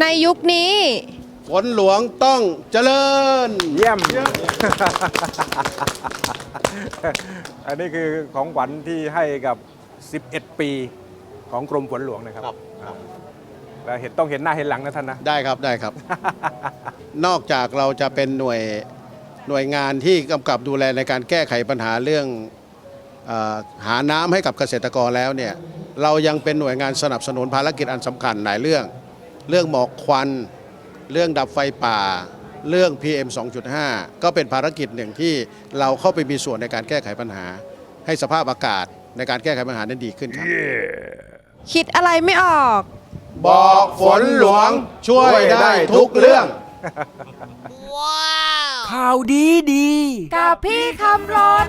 ในยุคนี้ ฝนหลวงต้องเจริญ เยี่ยม อันนี้คือของขวัญที่ให้กับ 11 ปีของกรมฝนหลวงนะครับครับอ่าแล้วเห็นต้องเห็นหน้าเห็นหลังนะท่านนะ ได้ครับได้ครับ นอกจากเราจะเป็นหน่วยหน่วยงานที่กำกับดูแลในการแก้ไขปัญหาเรื่องเออหาน้ำให้กับเกษตรกรแล้วเนี่ยเรายังเป็นหน่วยงานสนับสนุนภารกิจอันสำคัญหลายเรื่อง เรื่องหมอกควัน เรื่องดับไฟป่า เรื่อง PM 2.5 ก็เป็นภารกิจหนึ่งที่เราเข้าไปมีส่วนในการแก้ไขปัญหา ให้สภาพอากาศในการแก้ไขปัญหานั้นดีขึ้นครับ คิดอะไรไม่ออก บอกฝนหลวงช่วยได้ทุกเรื่อง ข่าวดีดี กับพี่คำรน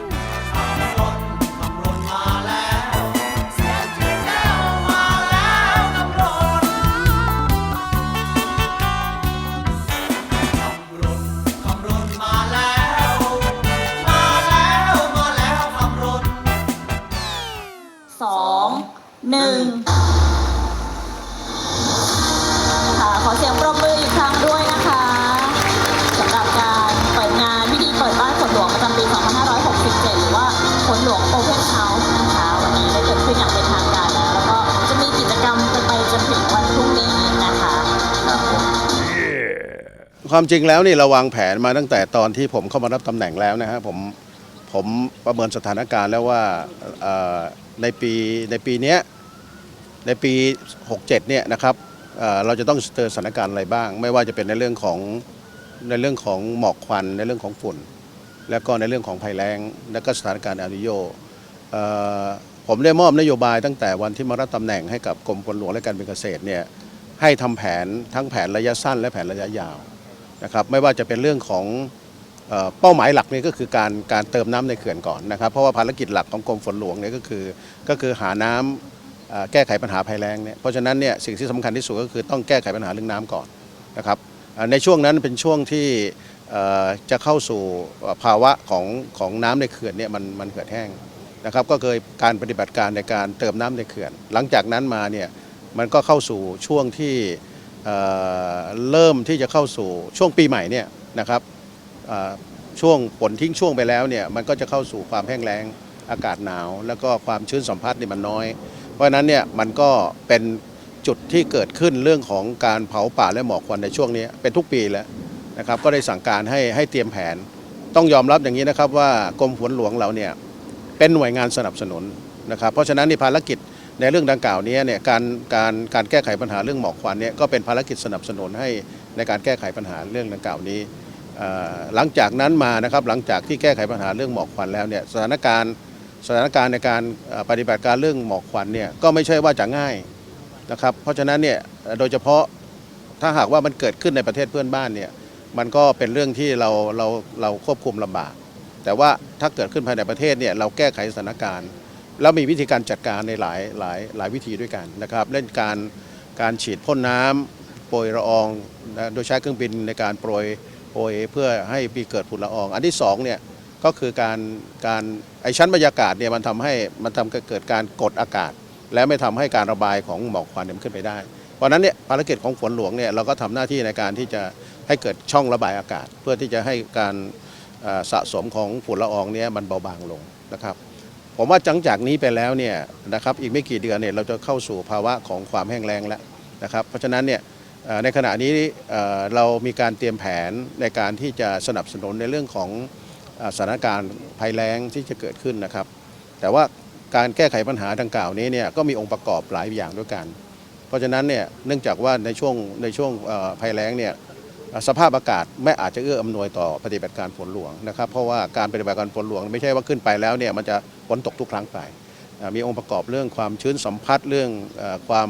สองหนึ่งค่ะขอเสียงปรบมืออีกครั้งด้วยนะคะสำหรับการเปิดงานพิธีเปิดบ้านฝนหลวงประจำปี 2567 หรือว่าฝนหลวง Open House นะคะ วันนี้ได้เกิดขึ้นอย่างเป็นทางการแล้ว แล้วก็จะมีกิจกรรมไปจนถึงวันพรุ่งนี้นะคะความจริงแล้วนี่เราวางแผนมาตั้งแต่ตอนที่ผมเข้ามารับตำแหน่งแล้วนะฮะผมผมประเมินสถานการณ์แล้วว่าเอ่อ ในปีในปีเนี้ยในปี 67 เนี่ยนะครับเราจะต้องเจอสถานการณ์อะไรบ้าง ไม่ว่าจะเป็นในเรื่องของในเรื่องของหมอกควัน ในเรื่องของฝุ่น แล้วก็ในเรื่องของภัยแล้ง และก็สถานการณ์อาริโยเอ่อผมได้มอบนโยบายตั้งแต่วันที่มารับตำแหน่งให้กับกรมฝนหลวงและการเป็นเกษตรเนี่ยให้ทำแผนทั้งแผนระยะสั้นและแผนระยะยาวนะครับไม่ว่าจะเป็นเรื่องของ เป้าหมายหลักนี่ก็คือการการเติมน้ำในเขื่อนก่อนนะครับ เพราะว่าภารกิจหลักของกรมฝนหลวงเนี่ยก็คือก็คือหาน้ำเอ่อแก้ไขปัญหาภัยแล้งเนี่ยเพราะฉะนั้นเนี่ยสิ่งที่สำคัญที่สุดก็คือต้องแก้ไขปัญหาเรื่องน้ำก่อนนะครับในช่วงนั้นเป็นช่วงที่จะเข้าสู่ภาวะของของน้ำในเขื่อนเนี่ยมันมันเหือดแห้งนะครับ ก็เคยการปฏิบัติการในการเติมน้ำในเขื่อน หลังจากนั้นมาเนี่ยมันก็เข้าสู่ช่วงที่เริ่มที่จะเข้าสู่ช่วงปีใหม่เนี่ยนะครับ ช่วงฝนทิ้งช่วงไปแล้วเนี่ยมันก็จะเข้าสู่ความแห้งแล้งอากาศหนาว แล้วก็ความชื้นสัมผัสนี่มันน้อย เพราะนั้นเนี่ยมันก็เป็นจุดที่เกิดขึ้นเรื่องของการเผาป่าและหมอกควันในช่วงนี้เป็นทุกปีแล้วนะครับก็ได้สั่งการให้ให้เตรียมแผน ต้องยอมรับอย่างนี้นะครับว่ากรมฝนหลวงเราเนี่ยเป็นหน่วยงานสนับสนุนนะครับเพราะฉะนั้นในภารกิจในเรื่องดังกล่าวนี้เนี่ยการการการแก้ไขปัญหาเรื่องหมอกควันเนี่ยก็เป็นภารกิจสนับสนุนให้ในการแก้ไขปัญหาเรื่องดังกล่าวนี้ หลังจากนั้นมานะครับหลังจากที่แก้ไขปัญหาเรื่องหมอกควันแล้วเนี่ยสถานการณ์สถานการณ์ในการปฏิบัติการเรื่องหมอกควันเนี่ยก็ไม่ใช่ว่าจะง่ายนะครับเพราะฉะนั้นเนี่ยโดยเฉพาะถ้าหากว่ามันเกิดขึ้นในประเทศเพื่อนบ้านเนี่ยมันก็เป็นเรื่องที่เราเราเราควบคุมลำบาก แต่ว่าถ้าเกิดขึ้นภายในประเทศเนี่ยเราแก้ไขสถานการณ์ แล้วมีวิธีการจัดการในหลายหลายหลายวิธีด้วยกันนะครับเล่นการการฉีดพ่นน้ำโปรยละอองโดยใช้เครื่องบินในการโปรย โปรยเพื่อให้มีเกิดฝุ่นละออง อันที่สองเนี่ยก็คือการการไอชั้นบรรยากาศเนี่ยมันทำให้มันทำให้เกิดการกดอากาศ และไม่ทำให้การระบายของหมอกควันเนี่ยมันขึ้นไปได้ เพราะนั้นเนี่ยภารกิจของฝนหลวงเนี่ยเราก็ทำหน้าที่ในการที่จะให้เกิดช่องระบายอากาศ เพื่อที่จะให้การสะสมของฝุ่นละอองเนี่ยมันเบาบางลงนะครับ ผมว่าจังจากนี้ไปแล้วเนี่ยนะครับอีกไม่กี่เดือนเนี่ยเราจะเข้าสู่ภาวะของความแห้งแล้งแล้วนะครับ เพราะฉะนั้นเนี่ย ในขณะนี้เรามีการเตรียมแผนในการที่จะสนับสนุนในเรื่องของสถานการณ์ภัยแล้งที่จะเกิดขึ้นนะครับ แต่ว่าการแก้ไขปัญหาดังกล่าวนี้เนี่ยก็มีองค์ประกอบหลายอย่างด้วยกัน เพราะฉะนั้นเนี่ยเนื่องจากว่าในช่วงในช่วงภัยแล้งเนี่ยสภาพอากาศไม่อาจจะเอื้ออำนวยต่อปฏิบัติการฝนหลวงนะครับ เพราะว่าการปฏิบัติการฝนหลวงไม่ใช่ว่าขึ้นไปแล้วเนี่ยมันจะฝนตกทุกครั้งไปมีองค์ประกอบเรื่องความชื้นสัมผัสเรื่องความ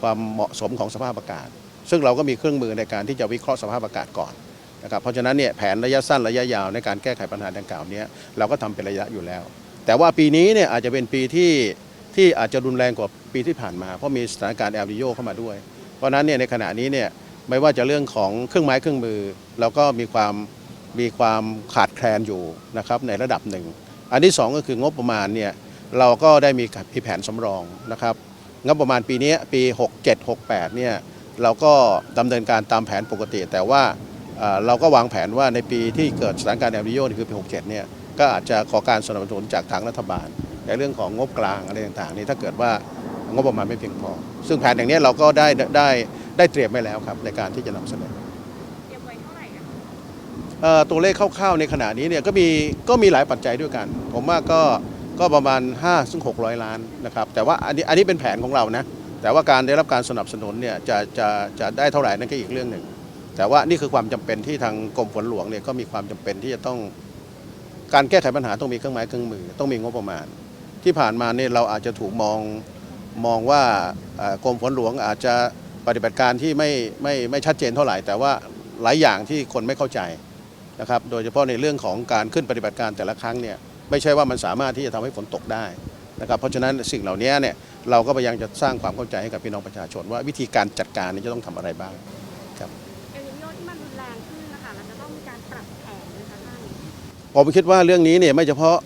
ความเหมาะสมของสภาพอากาศ ซึ่งเราก็มีเครื่องมือในการที่จะวิเคราะห์สภาพอากาศก่อนนะครับเพราะฉะนั้นเนี่ยแผนระยะสั้นระยะยาวในการแก้ไขปัญหาดังกล่าวเนี้เราก็ทำเป็นระยะอยู่แล้ว แต่ว่าปีนี้เนี่ยอาจจะเป็นปีที่ที่อาจจะรุนแรงกว่าปีที่ผ่านมาเพราะมีสถานการณ์แอลนิโยเข้ามาด้วย เพราะฉะนั้นเนี่ยในขณะนี้เนี่ยไม่ว่าจะเรื่องของเครื่องไม้เครื่องมือ เราก็มีความมีความขาดแคลนอยู่นะครับในระดับหนึ่ง อันที่สองก็คืองบประมาณเนี่ยเราก็ได้มีมีแผนสำรองนะครับงบประมาณปีนี้ปี 67 68เนี่ย เราก็ดำเนินการตามแผนปกติ แต่ว่าเอ่อเราก็วางแผนว่าในปีที่เกิดสถานการณ์แอลนิโยนี่คือปี 67 เนี่ยก็อาจจะขอการสนับสนุนจากทางรัฐบาล ในเรื่องของงบกลางอะไรต่างๆ นี่ถ้าเกิดว่างบประมาณไม่เพียงพอ ซึ่งแผนอย่างนี้เราก็ได้ได้ได้เตรียมไว้แล้วครับในการที่จะนำเสนอเอ่อตัวเลขคร่าวๆในขณะนี้เนี่ยก็มีก็มีหลายปัจจัยด้วยกัน ผมว่าก็ก็ประมาณ5ซึ่ง600ล้านนะครับแต่ว่าอันนี้อันนี้เป็นแผนของเรานะ แต่ว่าการได้รับการสนับสนุนเนี่ยจะจะจะได้เท่าไหร่นั่นก็อีกเรื่องหนึ่ง แต่ว่านี่คือความจำเป็นที่ทางกรมฝนหลวงเนี่ยก็มีความจำเป็นที่จะต้องการแก้ไขปัญหาต้องมีเครื่องไม้เครื่องมือ ต้องมีงบประมาณ ที่ผ่านมาเนี่ยเราอาจจะถูกมองมองว่ากรมฝนหลวงอาจจะปฏิบัติการที่ไม่ไม่ไม่ชัดเจนเท่าไหร่ แต่ว่าหลายอย่างที่คนไม่เข้าใจนะครับโดยเฉพาะในเรื่องของการขึ้นปฏิบัติการแต่ละครั้งเนี่ยไม่ใช่ว่ามันสามารถที่จะทำให้ฝนตกได้ นะครับเพราะฉะนั้นสิ่งเหล่านี้เนี่ยเราก็พยายามจะสร้างความเข้าใจให้กับพี่น้องประชาชน ว่าวิธีการจัดการเนี้จะต้องทำอะไรบ้างเอลนิโยที่มันรุนแรงขึ้นนะคะเราจะต้องมีการปรับแผนนะคะท่านผมคิดว่าเรื่องนี้เนี่ยไม่เฉพาะ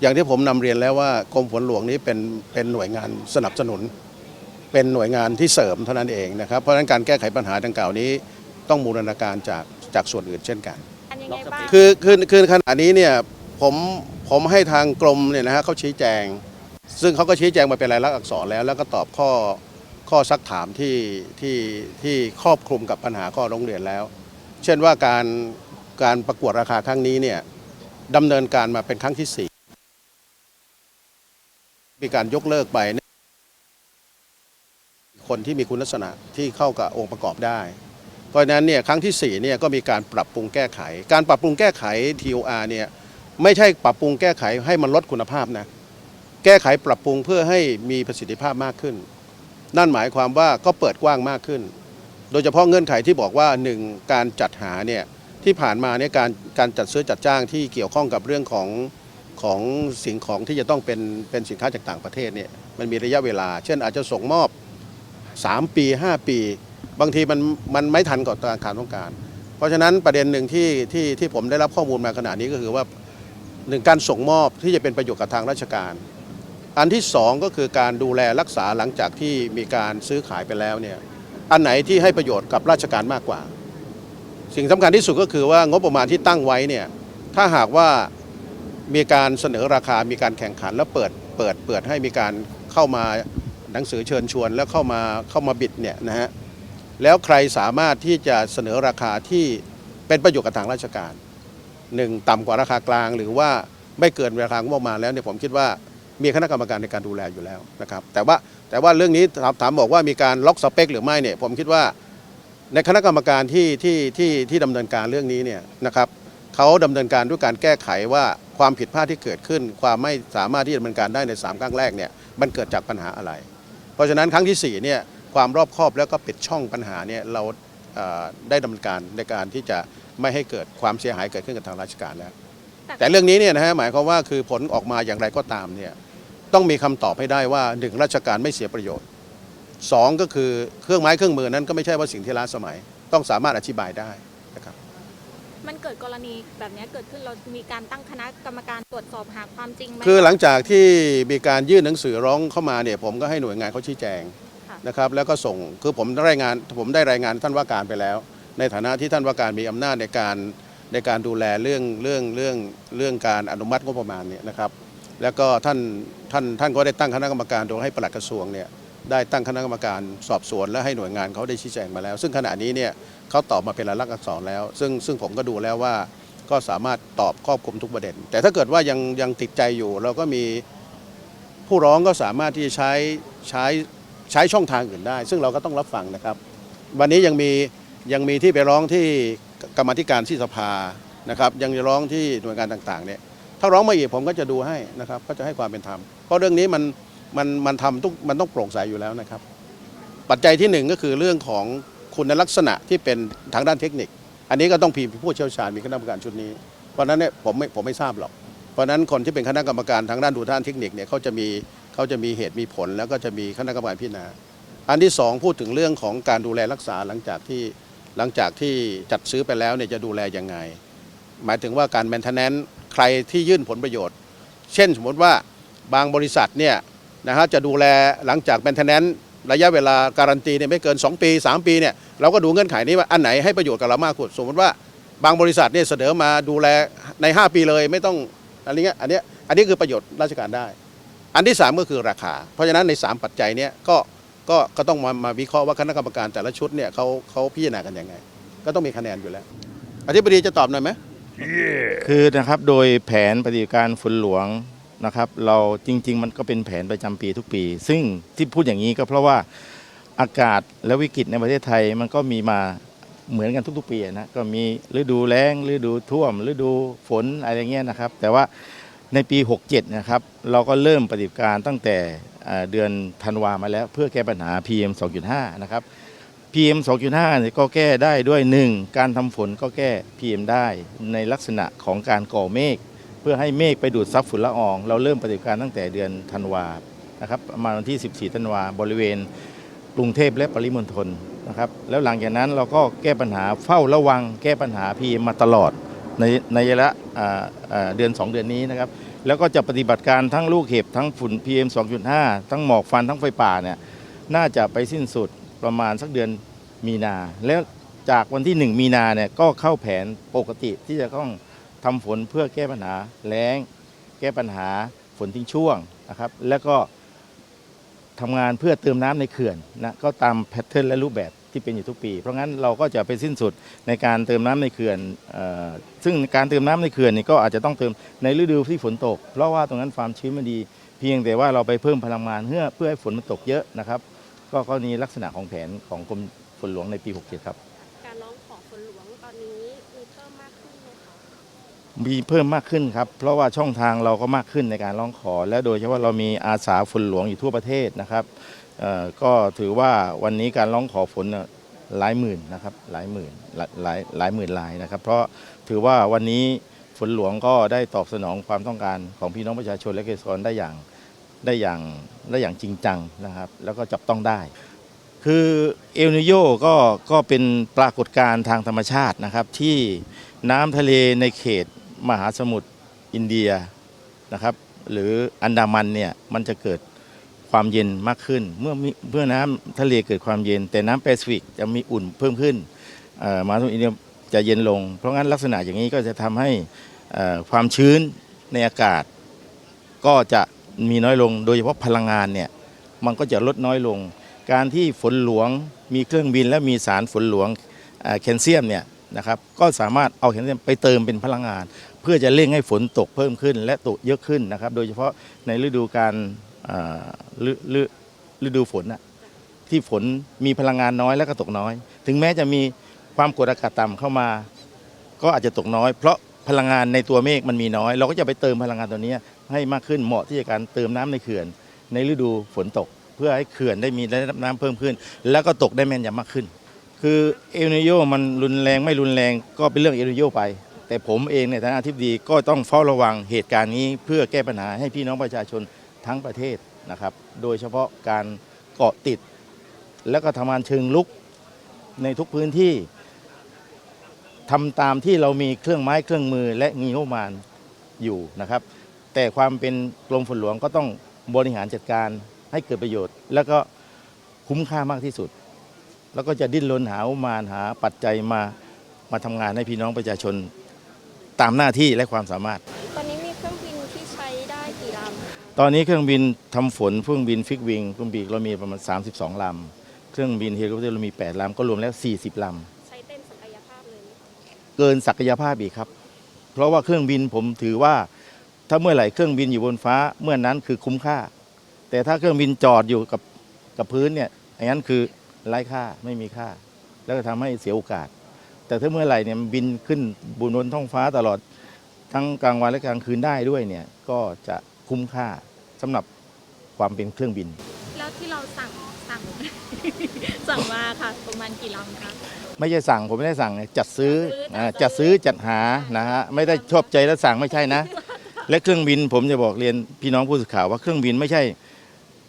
อย่างที่ผมนำเรียนแล้วว่ากรมฝนหลวงนี้เป็นเป็นหน่วยงานสนับสนุน เป็นหน่วยงานที่เสริมเท่านั้นเองนะครับเพราะฉะนั้นการแก้ไขปัญหาดังกล่าวนี้ ต้องบูรณาการจากจากส่วนอื่นเช่นกันอันยังไงบ้างคือคือคือขณะนี้เนี่ยผมผมให้ทางกรมเนี่ยนะฮะเขาชี้แจง ซึ่งเขาก็ชี้แจงมาเป็นลายลักษณ์อักษรแล้ว แล้วก็ตอบข้อข้อซักถามที่ที่ที่ครอบคลุมกับปัญหาข้อโรงเรียนแล้ว เช่นว่าการการประกวดราคาครั้งนี้เนี่ยดำเนินการมาเป็นครั้งที่สี่มีการยกเลิกไป คนที่มีคุณลักษณะที่เข้ากับองค์ประกอบได้ เพราะฉะนั้นเนี่ยครั้งที่4เนี่ยก็มีการปรับปรุงแก้ไข การปรับปรุงแก้ไข TOR เนี่ยไม่ใช่ปรับปรุงแก้ไขให้มันลดคุณภาพนะ แก้ไขปรับปรุงเพื่อให้มีประสิทธิภาพมากขึ้น นั่นหมายความว่าก็เปิดกว้างมากขึ้น โดยเฉพาะเงื่อนไขที่บอกว่า 1 การจัดหาเนี่ยที่ผ่านมาเนี่ยการการจัดซื้อจัดจ้างที่เกี่ยวข้องกับเรื่องของของสิ่งของที่จะต้องเป็นเป็นสินค้าจากต่างประเทศเนี่ยมันมีระยะเวลา เช่นอาจจะส่งมอบ 3 ปี 5 ปี บางทีมันมันไม่ทันกับการต้องการ เพราะฉะนั้นประเด็นหนึ่งที่ที่ที่ผมได้รับข้อมูลมาขณะนี้ก็คือว่าหนึ่งการส่งมอบที่จะเป็นประโยชน์กับทางราชการ อันที่สองก็คือการดูแลรักษาหลังจากที่มีการซื้อขายไปแล้วเนี่ยอันไหนที่ให้ประโยชน์กับราชการมากกว่า สิ่งสำคัญที่สุดก็คือว่างบประมาณที่ตั้งไว้เนี่ยถ้าหากว่ามีการเสนอราคามีการแข่งขันแล้วเปิดเปิดเปิดให้มีการเข้ามาหนังสือเชิญชวนแล้วเข้ามาเข้ามาบิดเนี่ยนะฮะแล้วใครสามารถที่จะเสนอราคาที่เป็นประโยชน์กับทางราชการหนึ่งต่ำกว่าราคากลาง หรือว่าไม่เกินราคางบประมาณแล้วเนี่ยผมคิดว่า มีคณะกรรมการในการดูแลอยู่แล้วนะครับแต่ว่าแต่ว่าเรื่องนี้ถามบอกว่ามีการล็อกสเปคหรือไม่เนี่ยผมคิดว่าในคณะกรรมการที่ที่ที่ที่ดำเนินการเรื่องนี้เนี่ยนะครับเขาดำเนินการด้วยการแก้ไขว่าความผิดพลาดที่เกิดขึ้น ความไม่สามารถที่จะดำเนินการได้ในสามครั้งแรกเนี่ยมันเกิดจากปัญหาอะไร เพราะฉะนั้นครั้งที่สี่เนี่ยความรอบคอบแล้วก็ปิดช่องปัญหาเนี่ยเราได้ดำเนินการในการที่จะไม่ให้เกิดความเสียหายเกิดขึ้นกับทางราชการแล้วแต่เรื่องนี้เนี่ยนะฮะหมายความว่าคือผลออกมาอย่างไรก็ตามเนี่ย ต้องมีคำตอบให้ได้ว่าหนึ่งราชการไม่เสียประโยชน์สองก็คือเครื่องไม้เครื่องมือนั้นก็ไม่ใช่ว่าสิ่งที่ล้าสมัย ต้องสามารถอธิบายได้นะครับมันเกิดกรณีแบบนี้เกิดขึ้นเรามีการตั้งคณะกรรมการตรวจสอบหาความจริงไหมคือหลังจากที่มีการยื่นหนังสือร้องเข้ามาเนี่ยผมก็ให้หน่วยงานเขาชี้แจงค่ะนะครับแล้วก็ส่งคือผมได้รายงานผมได้รายงานท่านว่าการไปแล้ว ในฐานะที่ท่านว่าการมีอำนาจในการในการดูแลเรื่องเรื่องเรื่องเรื่องการอนุมัติงบประมาณเนี่ยนะครับ แล้วก็ท่านท่านท่านก็ได้ตั้งคณะกรรมการโดยให้ปลัดกระทรวงเนี่ยได้ตั้งคณะกรรมการสอบสวนและให้หน่วยงานเขาได้ชี้แจงมาแล้ว ซึ่งขณะนี้เนี่ยเขาตอบมาเป็นลายลักษณ์อักษรแล้ว ซึ่งซึ่งผมก็ดูแล้วว่าก็สามารถตอบครอบคลุมทุกประเด็น แต่ถ้าเกิดว่ายังยังติดใจอยู่ เราก็มีผู้ร้องก็สามารถที่จะใช้ใช้ใช้ช่องทางอื่นได้ ซึ่งเราก็ต้องรับฟังนะครับ วันนี้ยังมียังมีที่ไปร้องที่กรรมธิการที่สภานะครับ ยังจะร้องที่หน่วยงานต่างๆเนี่ย ถ้าร้องมาอีกผมก็จะดูให้นะครับก็จะให้ความเป็นธรรมเพราะเรื่องนี้มันมันมันทำทุกมันต้องโปร่งใสอยู่แล้วนะครับ ปัจจัยที่หนึ่งก็คือเรื่องของคุณลักษณะที่เป็นทางด้านเทคนิค อันนี้ก็ต้องพีผู้เชี่ยวชาญมีคณะกรรมการชุดนี้ เพราะนั้นเนี่ยผมไม่ผมไม่ทราบหรอก เพราะนั้นคนที่เป็นคณะกรรมการทางด้านดูด้านเทคนิคเนี่ยเขาจะมีเขาจะมีเหตุมีผล แล้วก็จะมีคณะกรรมการพิจารณาอันที่สองพูดถึงเรื่องของการดูแลรักษาหลังจากที่หลังจากที่จัดซื้อไปแล้วเนี่ยจะดูแลยังไง หมายถึงว่าการแมนเทนแนนใค รที่ยื่นผลประโยชน์ เช่นสมมติว่าบางบริษัทเนี่ยนะฮะจะดูแลหลังจากแมนเทนแนนระยะเวลาการันตีเนี่ยไม่เกิน 2 ปี 3 ปีเนี่ยเราก็ดูเงื่อนไขนี้ว่าอันไหนให้ประโยชน์กับเรามากกว่าสมมติว่าบางบริษัทเนี่ยเสนอมาดูแลใน 5 ปีเลยไม่ต้องอะไรเงี้ยอันเนี้ยอันนี้คือประโยชน์ราชการได้ อันที่ 3 ก็คือราคา เพราะฉะนั้นใน 3 ปัจจัยเนี่ยก็ก็ก็ต้องมามาวิเคราะห์ว่าคณะกรรมการแต่ละชุดเนี่ยเขาเขาพิจารณากันยังไง ก็ต้องมีคะแนนอยู่แล้วอธิบดีจะตอบหน่อยไหม คือนะครับโดยแผนปฏิบัติการฝนหลวงนะครับเราจริง ๆ มันก็เป็นแผนประจำปีทุกปี ซึ่งที่พูดอย่างนี้ก็เพราะว่าอากาศและวิกฤตในประเทศไทยมันก็มีมาเหมือนกันทุกๆปีนะก็มีฤดูแล้งฤดูท่วมฤดูฝนอะไรเงี้ยนะครับ แต่ว่าในปี 67 นะครับ เราก็เริ่มปฏิบัติการตั้งแต่เอ่อเดือนธันวามาแล้ว เพื่อแก้ปัญหา PM 2.5 นะครับ PM 2.5เนี่ยก็แก้ได้ด้วย 1. การทำฝนก็แก้ PM ได้ในลักษณะของการก่อเมฆเพื่อให้เมฆไปดูดซับฝุ่นละออง เราเริ่มปฏิบัติการตั้งแต่เดือนธันวานะครับประมาณวันที่ 14 ธันวาบริเวณกรุงเทพและปริมณฑลนะครับแล้วหลังจากนั้นเราก็แก้ปัญหาเฝ้าระวัง แก้ปัญหา PM มาตลอดในในระยะเดือน 2 เดือนนี้นะครับแล้วก็จะปฏิบัติการทั้งลูกเห็บทั้งฝุ่น PM 2.5 ทั้งหมอกฟันทั้งไฟป่าเนี่ยน่าจะไปสิ้นสุด ประมาณสักเดือนมีนา แล้วจากวันที่ 1 มีนาเนี่ยก็เข้าแผนปกติที่จะต้องทำฝนเพื่อแก้ปัญหาแล้ง แก้ปัญหาฝนทิ้งช่วงนะครับ แล้วก็ทำงานเพื่อเติมน้ำในเขื่อนนะก็ตามแพทเทิร์นและรูปแบบที่เป็นอยู่ทุกปี เพราะงั้นเราก็จะไปสิ้นสุดในการเติมน้ำในเขื่อนออซึ่งการเติมน้ำในเขื่อนนี่ก็อาจจะต้องเติมในฤดูที่ฝนตก เพราะว่าตรงนั้นความชื้นมันดี เพียงแต่ว่าเราไปเพิ่มพลังงานเพื่อเพื่อให้ฝนมันตกเยอะนะครับ ก็ก็นี่ลักษณะของแผนของกรมฝนหลวงในปี 67 ครับ การร้องขอฝนหลวงตอนนี้มีเพิ่มมากขึ้นไหมคะมีเพิ่มมากขึ้นครับ เพราะว่าช่องทางเราก็มากขึ้นในการร้องขอ และโดยเฉพาะเรามีอาสาฝนหลวงอยู่ทั่วประเทศนะครับเอ่อก็ถือว่าวันนี้การร้องขอฝนเนี่ยหลายหมื่นนะครับหลายหมื่นหลายหลายหลายหมื่นลายนะครับ เพราะถือว่าวันนี้ฝนหลวงก็ได้ตอบสนองความต้องการของพี่น้องประชาชนและเกษตรกรได้อย่าง ได้อย่างได้อย่างจริงจังนะครับ แล้วก็จับต้องได้ คือเอลนิโยก็ก็เป็นปรากฏการณ์ทางธรรมชาตินะครับ ที่น้ำทะเลในเขตมหาสมุทรอินเดียนะครับ หรืออันดามันเนี่ยมันจะเกิดความเย็นมากขึ้น เมื่อเมื่อน้ำทะเลเกิดความเย็น แต่น้ำแปซิฟิกจะมีอุ่นเพิ่มขึ้นมหาสมุทรอินเดียจะเย็นลง เพราะงั้นลักษณะอย่างนี้ก็จะทำให้ความชื้นในอากาศก็จะ มีน้อยลง โดยเฉพาะพลังงานเนี่ยมันก็จะลดน้อยลง การที่ฝนหลวงมีเครื่องบินและมีสารฝนหลวงแคลเซียมเนี่ยนะครับก็สามารถเอาแคลเซียมไปเติมเป็นพลังงาน เพื่อจะเร่งให้ฝนตกเพิ่มขึ้น และตกเยอะขึ้นนะครับ โดยเฉพาะในฤดูการฤดูฝนน่ะที่ฝนมีพลังงานน้อยและก็ตกน้อย ถึงแม้จะมีความกดอากาศต่ำเข้ามา ก็อาจจะตกน้อย เพราะพลังงานในตัวเมฆมันมีน้อย เราก็จะไปเติมพลังงานตัวนี้ ให้มากขึ้นเหมาะที่จะการเติมน้ำในเขื่อน ในฤดูฝนตก เพื่อให้เขื่อนได้มีระดับน้ำเพิ่มขึ้น แล้วก็ตกได้แม่นยำมากขึ้น คือเอลนิโยมันรุนแรงไม่รุนแรงก็เป็นเรื่องเอลนิโยไป แต่ผมเองในฐานะที่ดีก็ต้องเฝ้าระวังเหตุการณ์นี้ เพื่อแก้ปัญหาให้พี่น้องประชาชนทั้งประเทศนะครับ โดยเฉพาะการเกาะติด และก็ทำงานเชิงลุกในทุกพื้นที่ทำตามที่เรามีเครื่องไม้เครื่องมือและงีงบประมาณอยู่นะครับ แต่ความเป็นกรมฝนหลวงก็ต้องบริหารจัดการให้เกิดประโยชน์ แล้วก็คุ้มค่ามากที่สุด แล้วก็จะดิ้นรนหางบประมาณหาปัจจัยมามาทำงานให้พี่น้องประชาชนตามหน้าที่และความสามารถ ตอนนี้มีเครื่องบินที่ใช้ได้กี่ลตอนนี้เครื่องบินทำฝนเครื่องบินฟิกวิงเครื่องบินเรามีประมาณ 32ลำเครื่องบินเฮลิคอปเตอร์เรามี8ลำก็รวมแล้ว 40ลำใช้เต็มศักยภาพเลยไหมคะำเกินศักยภาพอีกครับ เพราะว่าเครื่องบินผมถือว่า ถ้าเมื่อไหร่เครื่องบินอยู่บนฟ้าเมื่อนั้นคือคุ้มค่า แต่ถ้าเครื่องบินจอดอยู่กับกับพื้นเนี่ยอย่างนั้นคือไร้ค่าไม่มีค่า แล้วก็ทำให้เสียโอกาส แต่ถ้าเมื่อไหร่เนี่ยมันบินขึ้นบนบนท้องฟ้าตลอดทั้งกลางวันและกลางคืนได้ด้วยเนี่ยก็จะคุ้มค่าสำหรับความเป็นเครื่องบิน แล้วที่เราสั่งสั่งสั่งมาค่ะประมาณกี่ลำคะไม่ใช่สั่งผมไม่ได้สั่งไงจัดซื้อจัดซื้ออ่าจัดซื้อจัดหานะฮะไม่ได้ชอบใจแล้วสั่งไม่ใช่นะ และเครื่องบินผมจะบอกเรียนพี่น้องผู้สื่อข่าวว่าเครื่องบินไม่ใช่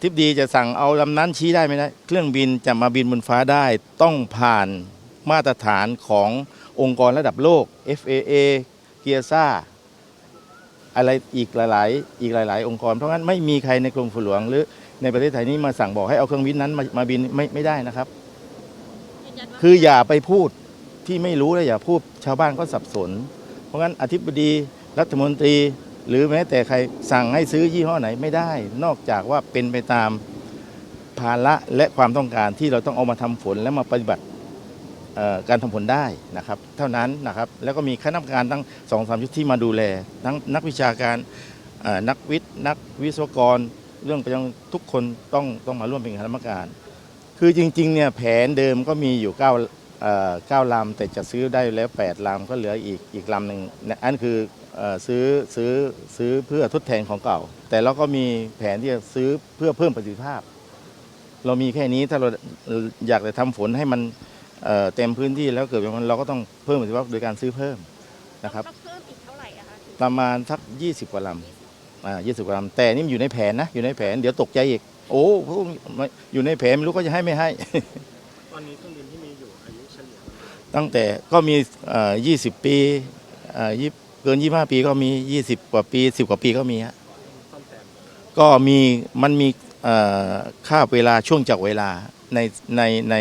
ทิพดีจะสั่งเอาลำนั้นชี้ได้ไม่ได้ เครื่องบินจะมาบินบนฟ้าได้ต้องผ่านมาตรฐานขององค์กรระดับโลก FAA เกียซ่าอะไรอีกหลาย ๆ อีกหลาย ๆ องค์กร เพราะงั้นไม่มีใครในกรมฝนหลวงหรือในประเทศไทยนี้มาสั่งบอกให้เอาเครื่องบินนั้นมามาบินไม่ไม่ได้นะครับยืนยันว่าคืออย่าไปพูดที่ไม่รู้และอย่าพูดชาวบ้านก็สับสน เพราะงั้นอธิบดีรัฐมนตรี หรือแม้แต่ใครสั่งให้ซื้อยี่ห้อไหนไม่ได้ นอกจากว่าเป็นไปตามภาระและความต้องการที่เราต้องเอามาทำฝนและมาปฏิบัติการทำผลได้นะครับ เท่านั้นนะครับแล้วก็มีคณะกรรมการทั้งสองสามชุดที่มาดูแล ทั้งนักวิชาการนักวิทย์ นักวิศวกร เรื่องประจทุกคนต้องต้องมาร่วมเป็นคณะกรรมการ คือจริงๆเนี่ยแผนเดิมก็มีอยู่9เอ่อเก้าลำแต่จะซื้อได้แล้ว8ลำก็เหลืออีกอีกลำหนึ่งอันคือ ซื้อซื้อซื้อเพื่อทดแทนของเก่า แต่เราก็มีแผนที่จะซื้อเพื่อเพิ่มประสิทธิภาพ เรามีแค่นี้ถ้าเราอยากจะทำฝนให้มันเอ่อเต็มพื้นที่แล้วเกิดอย่างนั้นเราก็ต้องเพิ่มประสิทธิภาพโดยการซื้อเพิ่มนะครับต้องเพิ่มอีกเท่าไหร่อะคะถึงประมาณสัก 20 กว่าลำอ่า20กว่าลำแต่นี่มันอยู่ในแผนนะอยู่ในแผนเดี๋ยวตกใจอีก โอ้พวกไม่อยู่ในแผนไม่รู้ก็จะให้ไม่ให้ ตอนนี้เครื่องบินที่มีอยู่อายุเฉลี่ยตั้งแต่ก็มีเอ่อ20 ปีเอ่อยี่ เกิน 25 ปีก็มี 20 กว่าปี 10 กว่าปีก็มีฮะก็มีมันมีค่าเวลาช่วงจากเวลาในในใน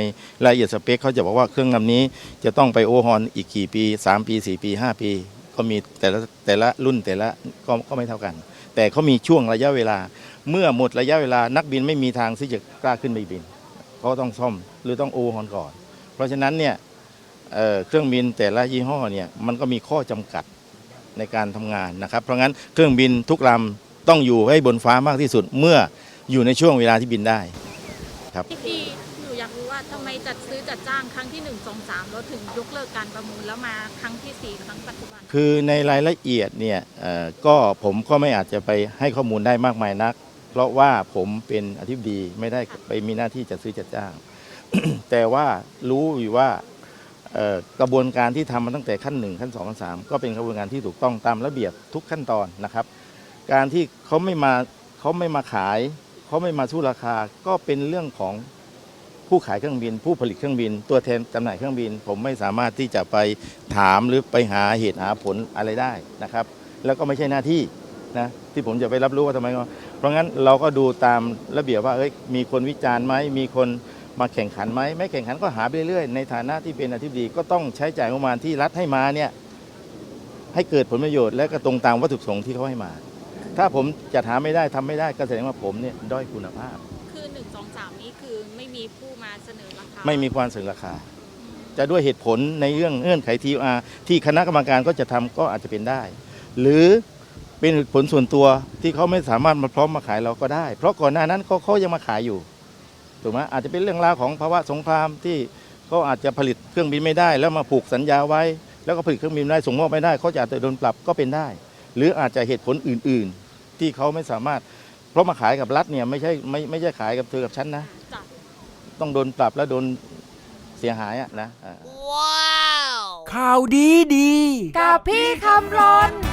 รายละเอียดสเปคเขาจะบอกว่าเครื่องลำนี้จะต้องไปโอฮอลอีกกี่ปี 3 ปี 4 ปี 5 ปี ก็มีแต่ละแต่ละรุ่นแต่ละก็ก็ไม่เท่ากัน แต่เขามีช่วงระยะเวลา เมื่อหมดระยะเวลานักบินไม่มีทางที่จะกล้าขึ้นไปบินเขาก็ต้องซ่อมหรือต้องโอฮอลก่อน เพราะฉะนั้นเนี่ยเเครื่องบินแต่ละยี่ห้อเนี่ยมันก็มีข้อจำกัด ในการทำงานนะครับ เพราะงั้นเครื่องบินทุกลำต้องอยู่ให้บนฟ้ามากที่สุดเมื่ออยู่ในช่วงเวลาที่บินได้พี่พี่หนูอยากรู้ว่าทำไมจัดซื้อจัดจ้างครั้งที่หนึ่งสองสามแล้วถึงยกเลิกการประมูลแล้วมาครั้งที่สี่ครั้งปัจจุบัน คือในรายละเอียดเนี่ยเอ่อก็ผมก็ไม่อาจจะไปให้ข้อมูลได้มากมายนัก เพราะว่าผมเป็นอธิบดีไม่ได้ไปมีหน้าที่จัดซื้อจัดจ้าง แต่ว่ารู้อยู่ว่าเอ่อ กระบวนการที่ทำมาตั้งแต่ขั้นหนึ่งขั้นสองขั้นสามก็เป็นกระบวนการที่ถูกต้องตามระเบียบทุกขั้นตอนนะครับ การที่เขาไม่มาเขาไม่มาขายเขาไม่มาสู้ราคาก็เป็นเรื่องของผู้ขายเครื่องบิน ผู้ผลิตเครื่องบิน ตัวแทนจำหน่ายเครื่องบิน ผมไม่สามารถที่จะไปถามหรือไปหาเหตุหาผลอะไรได้นะครับ แล้วก็ไม่ใช่หน้าที่นะที่ผมจะไปรับรู้ว่าทำไมก็เพราะงั้นเราก็ดูตามระเบียบว่าเอ้ยมีคนวิจารณ์ไหมมีคน มาแข่งขันไหมไม่แข่งขันก็หาไปเรื่อยๆในฐานะที่เป็นอธิบดีก็ต้องใช้จ่ายงบประมาณที่รัฐให้มาเนี่ยให้เกิดผลประโยชน์และก็ตรงตามวัตถุประสงค์ที่เขาให้มา ถ้าผมจัดหาไม่ได้ทำไม่ได้ก็แสดงว่าผมเนี่ยด้อยคุณภาพ คือหนึ่งสองสามนี้คือไม่มีผู้มาเสนอราคาไม่มีความเสนอราคา จะด้วยเหตุผลในเรื่องเงื่อนไขทีอาที่คณะกรรมการก็จะทำก็อาจจะเป็นได้ หรือเป็นเหตุผลส่วนตัวที่เขาไม่สามารถมาพร้อมมาขายเราก็ได้ เพราะก่อนหน้านั้นเขาเขายังมาขายอยู่ ถูกไหมอาจจะเป็นเรื่องราวของภาวะสงครามที่เขาอาจจะผลิตเครื่องบินไม่ได้ แล้วมาผูกสัญญาไว้ แล้วก็ผลิตเครื่องบินไม่ได้ส่งมอบไม่ได้เขาจะอาจจะโดนปรับก็เป็นได้ หรืออาจจะเหตุผลอื่น ๆ ที่เขาไม่สามารถ เพราะมาขายกับรัฐเนี่ยไม่ใช่ไม่ไม่ใช่ขายกับเธอกับฉันนะจ้ะต้องโดนปรับแล้วโดนเสียหายอะนะอ่าข่าวดีดี กับพี่คำรนขอบคุณ